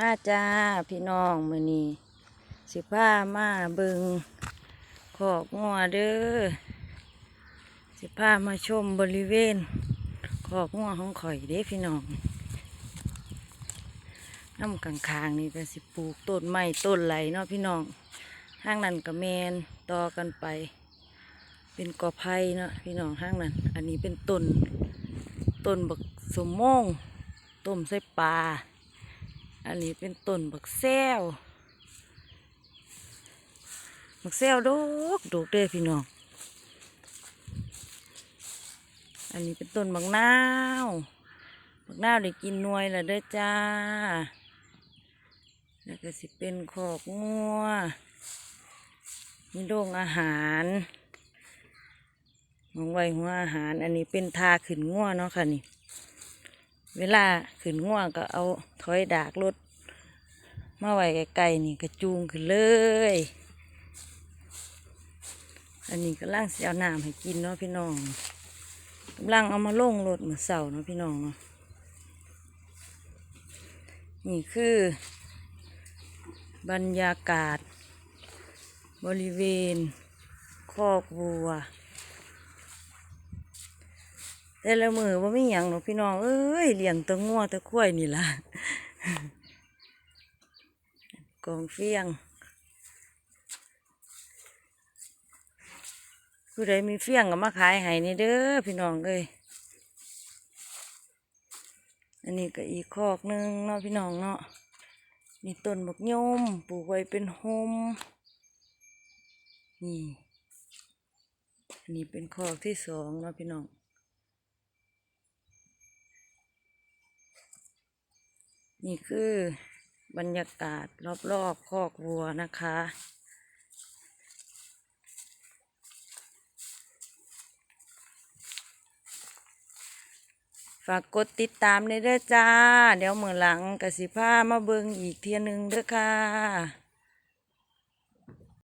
มาจ้าพี่น้องมือนี้สิผ้ามาเบิงขอกงัวเด้อสิผ้ามาชมบริเวณ ขอกงัวของข่อยเด้พี่น้องน้ำกลางคางนี่ก็สิปลูกต้นไม้ต้นไหลเนาะพี่น้องห้างนั้นก็แมนต่อกันไป เป็นกอไผ่เนาะพี่น้องห้างนั้น อันนี้เป็นต้นต้นบักสมมงต้มใส่ปลา อันนี้เป็นต้นบักแซวบักแซวดกดกเด้อพี่น้อง อันนี้เป็นต้นบักนาวบักนาวได้กินนวยแล้วเด้อจ้า แล้วก็สิเป็นขอกงัวมีโรงอาหารมองไว้หัวอาหาร อันนี้เป็นทาขึ้นงัวเนาะค่ะนี่ เวลาขึ้นง่วงก็เอาถอยดากรถมาไว้ไกลๆนี่กระจูงขึ้นเลย อันนี้ก็ล่างเสียน้ำให้กินเนาะพี่น้องกำลังเอามาลงรถเหมือนเสาเนาะพี่น้องเนาะนี่คือบรรยากาศ บริเวณคอกวัว แต่ละมือว่าไม่หยังหรอกพี่น้องเอ้ยเลี้ยงตะงัวตะข้วยนี่ล่ะกองเฟียงผู้ใดมีเฟียงก็มาขายให้นี่เด้อพี่น้องเอ้ยอันนี้ก็อีกคอกหนึงเนาะพี่น้องเนาะนี่ต้นบักยมปลูกไว้เป็นโฮมนี่อันนี้เป็นคอกที่สองเนาะพี่น้อง นี่คือบรรยากาศรอบๆคอกวัวนะคะ ฝากกดติดตามในเด้อจ้า เดี๋ยวเมื่อหลังกสิผ้ามาเบิงอีกเทียหนึงเด้อค่ะ